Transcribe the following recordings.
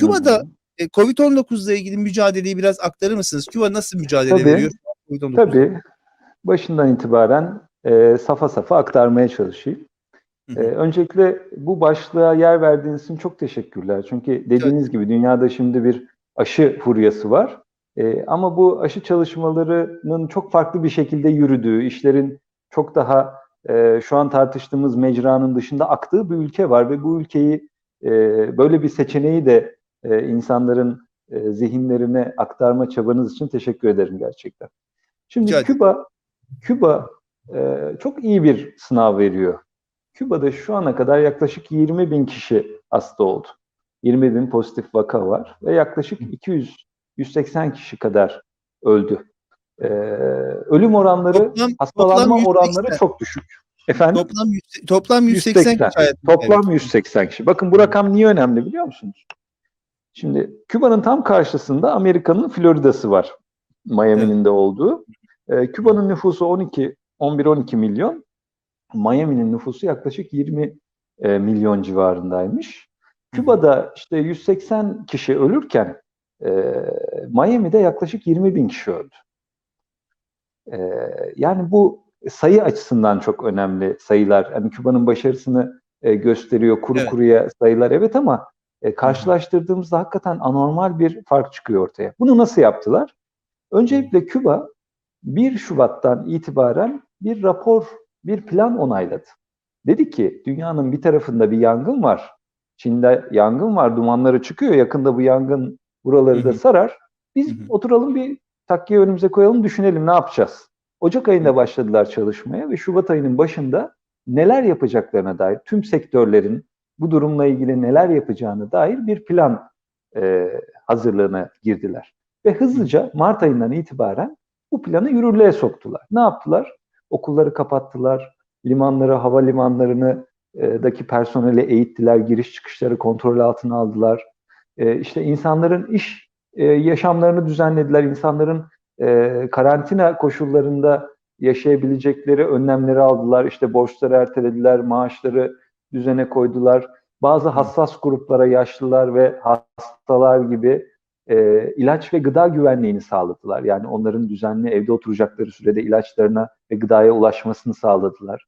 Küba'da e, Covid-19 ile ilgili mücadeleyi biraz aktarır mısınız? Küba nasıl mücadele Tabii. veriyor? COVID-19? Tabii. Başından itibaren e, safa safa aktarmaya çalışayım. Hı E, öncelikle bu başlığa yer verdiğiniz için çok teşekkürler. Çünkü dediğiniz gibi dünyada şimdi bir aşı furyası var. E, ama bu aşı çalışmalarının çok farklı bir şekilde yürüdüğü, işlerin çok daha e, şu an tartıştığımız mecranın dışında aktığı bir ülke var ve bu ülkeyi e, böyle bir seçeneği de e, insanların e, zihinlerine aktarma çabanız için teşekkür ederim gerçekten. Şimdi Rica. Küba Küba e, çok iyi bir sınav veriyor. Küba'da şu ana kadar yaklaşık 20 bin kişi hasta oldu. 20 bin pozitif vaka var ve yaklaşık 200 180 kişi kadar öldü. E, ölüm oranları, Toplam- hastalanma toplam 180. oranları çok düşük. Efendim? Toplam toplam 180, 180. kişi Toplam kaybetti. 180 kişi. Bakın bu rakam niye önemli biliyor musunuz? Şimdi Küba'nın tam karşısında Amerika'nın Florida'sı var. Miami'nin de olduğu. Ee, Küba'nın nüfusu 12 11-12 milyon. Miami'nin nüfusu yaklaşık 20 e, milyon civarındaymış. Küba'da işte 180 kişi ölürken e, Miami'de yaklaşık 20 bin kişi öldü. E, yani bu sayı açısından çok önemli sayılar. Yani Küba'nın başarısını e, gösteriyor kuru Evet. kuruya sayılar evet ama e, karşılaştırdığımızda hakikaten anormal bir fark çıkıyor ortaya. Bunu nasıl yaptılar? Öncelikle Küba 1 Şubat'tan itibaren bir rapor, bir plan onayladı. Dedi ki dünyanın bir tarafında bir yangın var. Çin'de yangın var, dumanları çıkıyor. Yakında bu yangın buraları da sarar. Biz oturalım bir takkiye önümüze koyalım, düşünelim ne yapacağız. Ocak ayında başladılar çalışmaya ve Şubat ayının başında neler yapacaklarına dair tüm sektörlerin bu durumla ilgili neler yapacağına dair bir plan e, hazırlığına girdiler. Ve hızlıca Mart ayından itibaren bu planı yürürlüğe soktular. Ne yaptılar? Okulları kapattılar, limanları, havalimanlarını e, daki personeli eğittiler, giriş çıkışları kontrol altına aldılar. E, işte insanların iş e, yaşamlarını düzenlediler, insanların e, karantina koşullarında yaşayabilecekleri önlemleri aldılar. İşte borçları ertelediler, maaşları düzene koydular. Bazı hassas gruplara yaşlılar ve hastalar gibi e, ilaç ve gıda güvenliğini sağladılar. Yani onların düzenli evde oturacakları sürede ilaçlarına ve gıdaya ulaşmasını sağladılar.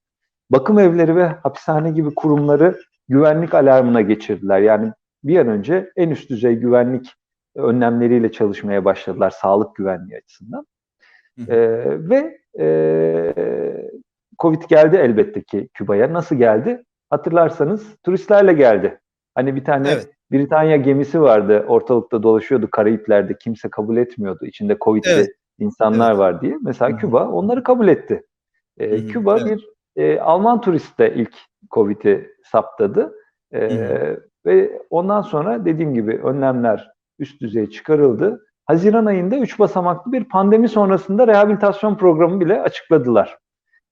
Bakım evleri ve hapishane gibi kurumları güvenlik alarmına geçirdiler. Yani bir an önce en üst düzey güvenlik önlemleriyle çalışmaya başladılar sağlık güvenliği açısından. Hı. Ee, ve e, Covid geldi elbette ki Küba'ya. Nasıl geldi? Hatırlarsanız turistlerle geldi. Hani bir tane Evet. Britanya gemisi vardı ortalıkta dolaşıyordu Karayipler'de kimse kabul etmiyordu. İçinde Covid'li Evet. insanlar Evet. var diye. Mesela Hı. Küba onları kabul etti. Ee, Hı Küba evet. bir e, Alman turist de ilk Covid'i saptadı. Ee, Hı ve ondan sonra dediğim gibi önlemler üst düzeye çıkarıldı. Haziran ayında üç basamaklı bir pandemi sonrasında rehabilitasyon programı bile açıkladılar.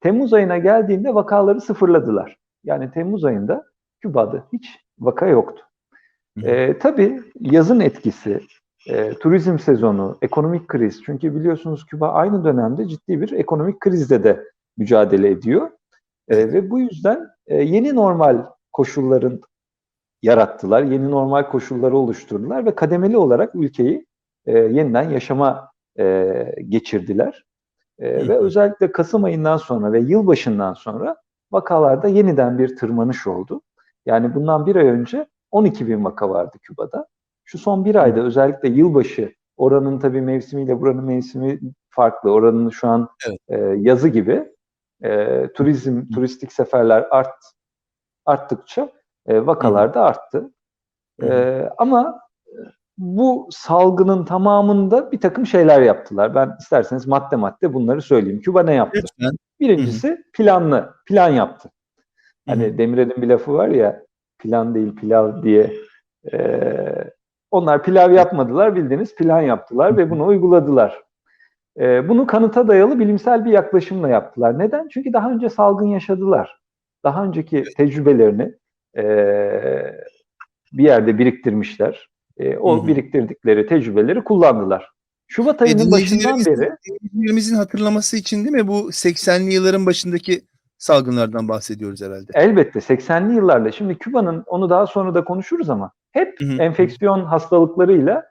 Temmuz ayına geldiğinde vakaları sıfırladılar. Yani Temmuz ayında Küba'da hiç vaka yoktu. Ee, tabii yazın etkisi, e, turizm sezonu, ekonomik kriz. Çünkü biliyorsunuz Küba aynı dönemde ciddi bir ekonomik krizde de mücadele ediyor. E, ve bu yüzden e, yeni normal koşulların yarattılar, yeni normal koşulları oluşturdular ve kademeli olarak ülkeyi e, yeniden yaşama e, geçirdiler. E, ve özellikle Kasım ayından sonra ve yılbaşından sonra vakalarda yeniden bir tırmanış oldu. Yani bundan bir ay önce 12 bin vaka vardı Küba'da. Şu son bir ayda özellikle yılbaşı oranın tabii mevsimiyle buranın mevsimi farklı. Oranın şu an Evet. e, yazı gibi e, turizm, turistik seferler art arttıkça e, vakalar da arttı. E, ama bu salgının tamamında bir takım şeyler yaptılar. Ben isterseniz madde madde bunları söyleyeyim. Küba ne yaptı? Lütfen. Birincisi planlı, plan yaptı. Hani Demirel'in bir lafı var ya, plan değil pilav diye. Ee, onlar pilav yapmadılar, bildiğiniz plan yaptılar ve bunu uyguladılar. Ee, bunu kanıta dayalı bilimsel bir yaklaşımla yaptılar. Neden? Çünkü daha önce salgın yaşadılar. Daha önceki tecrübelerini ee, bir yerde biriktirmişler. Ee, o Hı hı. biriktirdikleri tecrübeleri kullandılar. Şubat Ve ayının başından beri dinleyicilerimizin hatırlaması için değil mi? Bu 80'li yılların başındaki salgınlardan bahsediyoruz herhalde. Elbette 80'li yıllarla şimdi Küba'nın onu daha sonra da konuşuruz ama hep Hı hı. enfeksiyon hastalıklarıyla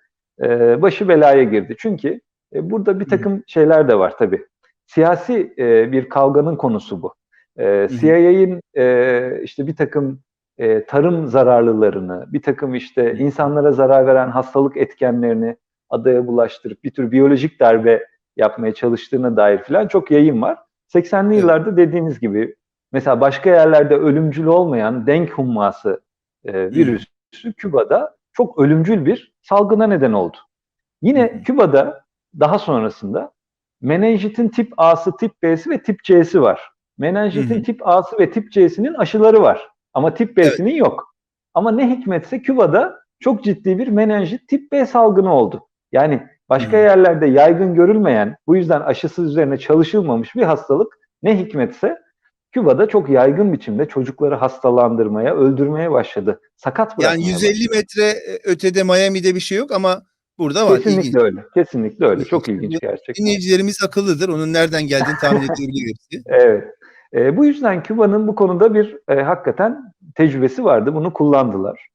e, başı belaya girdi. Çünkü e, burada bir takım şeyler de var tabii. Siyasi e, bir kavganın konusu bu. E, CIA'in e, işte bir takım e, tarım zararlılarını, bir takım işte insanlara zarar veren hastalık etkenlerini adaya bulaştırıp bir tür biyolojik darbe yapmaya çalıştığına dair falan çok yayın var. 80'li Evet. yıllarda dediğiniz gibi mesela başka yerlerde ölümcül olmayan denk humması e, virüsü Küba'da çok ölümcül bir salgına neden oldu. Yine hı. Küba'da daha sonrasında menenjitin tip A'sı, tip B'si ve tip C'si var. Menenjitin hı. tip A'sı ve tip C'sinin aşıları var. Ama tip B'sinin yok. Ama ne hikmetse Küba'da çok ciddi bir menenjit tip B salgını oldu. Yani başka yerlerde yaygın görülmeyen, bu yüzden aşısı üzerine çalışılmamış bir hastalık ne hikmetse Küba'da çok yaygın biçimde çocukları hastalandırmaya, öldürmeye başladı. Sakat Yani bırakmaya 150 başladı. metre e, ötede Miami'de bir şey yok ama burada var. Kesinlikle İlginç. öyle. Kesinlikle öyle. Çok ilginç gerçekten. Dinleyicilerimiz akıllıdır. Onun nereden geldiğini tahmin edebilir hepsi. Evet. E, bu yüzden Küba'nın bu konuda bir e, hakikaten tecrübesi vardı. Bunu kullandılar.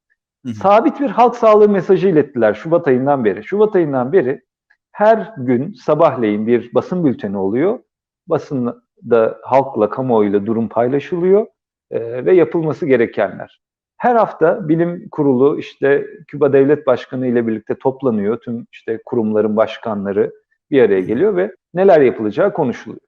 Sabit bir halk sağlığı mesajı ilettiler Şubat ayından beri. Şubat ayından beri her gün sabahleyin bir basın bülteni oluyor. Basında halkla, kamuoyuyla durum paylaşılıyor e, ve yapılması gerekenler. Her hafta bilim kurulu işte Küba Devlet Başkanı ile birlikte toplanıyor. Tüm işte kurumların başkanları bir araya geliyor ve neler yapılacağı konuşuluyor.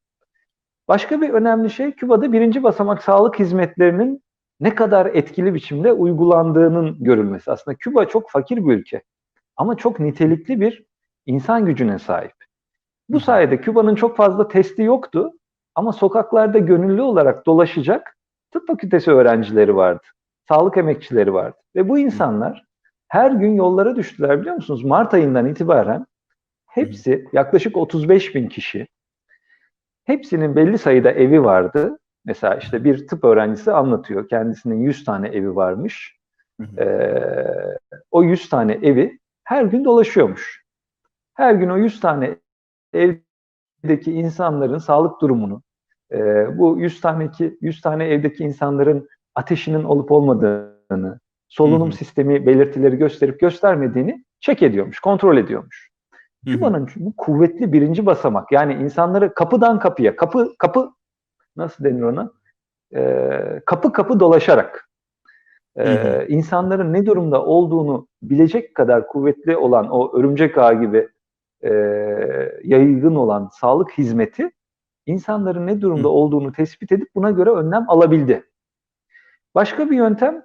Başka bir önemli şey Küba'da birinci basamak sağlık hizmetlerinin ne kadar etkili biçimde uygulandığının görülmesi. Aslında Küba çok fakir bir ülke ama çok nitelikli bir insan gücüne sahip. Bu sayede Küba'nın çok fazla testi yoktu ama sokaklarda gönüllü olarak dolaşacak tıp fakültesi öğrencileri vardı. Sağlık emekçileri vardı. Ve bu insanlar her gün yollara düştüler biliyor musunuz? Mart ayından itibaren hepsi yaklaşık 35 bin kişi hepsinin belli sayıda evi vardı. Mesela işte bir tıp öğrencisi anlatıyor. Kendisinin 100 tane evi varmış. Ee, o 100 tane evi her gün dolaşıyormuş. Her gün o 100 tane evdeki insanların sağlık durumunu, e, bu 100 taneki 100 tane evdeki insanların ateşinin olup olmadığını, solunum Hı hı. sistemi belirtileri gösterip göstermediğini check ediyormuş, kontrol ediyormuş. Küba'nın bu kuvvetli birinci basamak. Yani insanları kapıdan kapıya, kapı kapı nasıl denir ona? Ee, kapı kapı dolaşarak e, insanların ne durumda olduğunu bilecek kadar kuvvetli olan o örümcek ağı gibi e, yaygın olan sağlık hizmeti insanların ne durumda Hı. olduğunu tespit edip buna göre önlem alabildi. Başka bir yöntem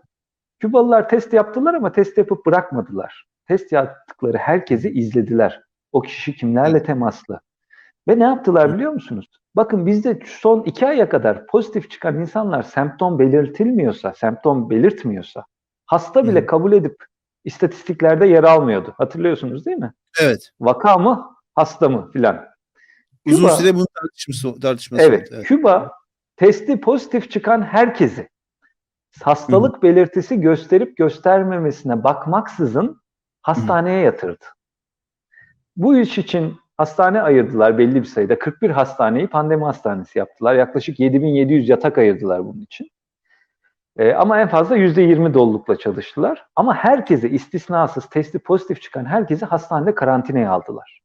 Kübalılar test yaptılar ama test yapıp bırakmadılar. Test yaptıkları herkesi izlediler. O kişi kimlerle temaslı. Ve ne yaptılar biliyor musunuz? Bakın bizde son iki aya kadar pozitif çıkan insanlar semptom belirtilmiyorsa, semptom belirtmiyorsa hasta bile Hı. kabul edip istatistiklerde yer almıyordu. Hatırlıyorsunuz değil mi? Evet. Vaka mı, hasta mı filan. Uzun Küba- süre bunun tartışması, tartışması Evet, oldu. Küba testi pozitif çıkan herkesi hastalık belirtisi gösterip göstermemesine bakmaksızın hastaneye yatırdı. Bu iş için hastane ayırdılar belli bir sayıda. 41 hastaneyi pandemi hastanesi yaptılar. Yaklaşık 7700 yatak ayırdılar bunun için. Ee, ama en fazla %20 dolulukla çalıştılar. Ama herkese istisnasız testi pozitif çıkan herkesi hastanede karantinaya aldılar.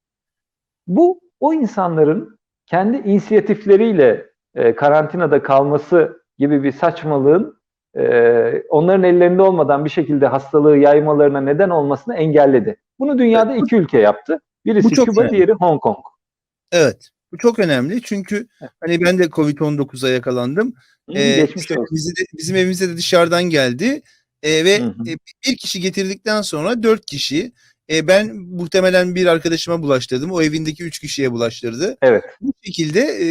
Bu o insanların kendi inisiyatifleriyle e, karantinada kalması gibi bir saçmalığın e, onların ellerinde olmadan bir şekilde hastalığı yaymalarına neden olmasını engelledi. Bunu dünyada iki ülke yaptı. Birisi Bu çok Küba, önemli. diğeri Hong Kong. Evet. Bu çok önemli çünkü hani ben de Covid-19'a yakalandım. Hı, Ee, işte bizi de- bizim evimize de dışarıdan geldi. Ee, ve Hı hı. e, bir kişi getirdikten sonra dört kişi. E, ben muhtemelen bir arkadaşıma bulaştırdım. O evindeki üç kişiye bulaştırdı. Evet. Bu şekilde e,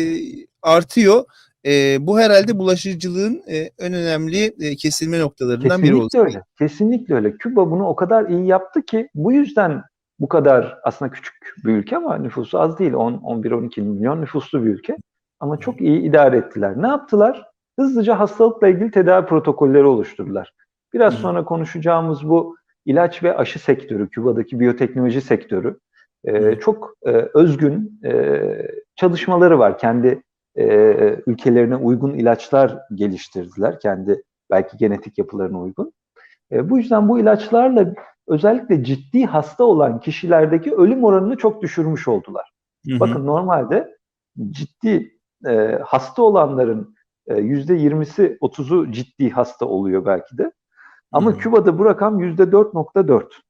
artıyor. E, bu herhalde bulaşıcılığın e, en önemli e, kesilme noktalarından biri oldu. Kesinlikle öyle. Kesinlikle öyle. Küba bunu o kadar iyi yaptı ki bu yüzden bu kadar aslında küçük bir ülke ama nüfusu az değil. 10 11 12 milyon nüfuslu bir ülke. Ama çok iyi idare ettiler. Ne yaptılar? Hızlıca hastalıkla ilgili tedavi protokolleri oluşturdular. Biraz sonra konuşacağımız bu ilaç ve aşı sektörü, Küba'daki biyoteknoloji sektörü e, çok e, özgün e, çalışmaları var. Kendi e, ülkelerine uygun ilaçlar geliştirdiler. Kendi belki genetik yapılarına uygun. E, bu yüzden bu ilaçlarla özellikle ciddi hasta olan kişilerdeki ölüm oranını çok düşürmüş oldular. Hı hı. Bakın normalde ciddi e, hasta olanların e, yüzde 20'si 30'u ciddi hasta oluyor belki de. Ama Hı hı. Küba'da bu rakam yüzde 4.4.